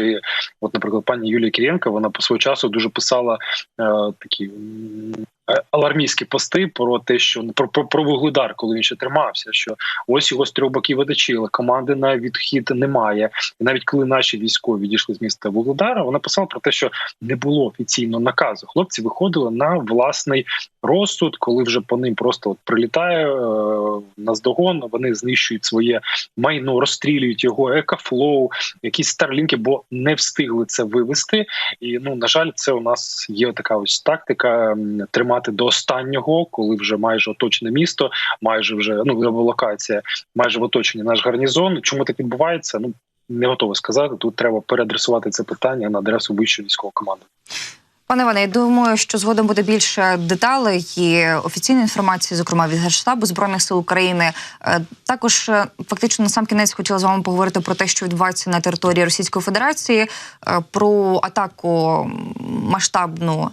І От, наприклад, пані Юлія Киренко, вона по свого часу дуже писала е, такі е, алармійські пости про те, що ну, про, про, про вугледар, коли він ще тримався, що ось його з трьох боків оточили, команди на відхід немає. І навіть коли наші військові відійшли з міста Вугледара, вона писала про те, що не було офіційно наказу. Хлопці виходили на власний розсуд, коли вже по ним просто от прилітає е, наздогон, вони знищують своє майно, розстрілюють його, екафлоу, якісь старлінки, бо не встигли це вивести. І ну на жаль, це у нас є така ось тактика тримати до останнього, коли вже майже оточене місто, майже вже ну локація, майже в оточенні наш гарнізон. Чому так відбувається? Ну не готовий сказати. Тут треба переадресувати це питання на адресу вищої військової команди. Пане Іване, я думаю, що згодом буде більше деталей і офіційної інформації, зокрема від Генштабу збройних сил України. Е, Також е, фактично на сам кінець хотіла з вами поговорити про те, що відбувається на території Російської Федерації, е, про атаку масштабну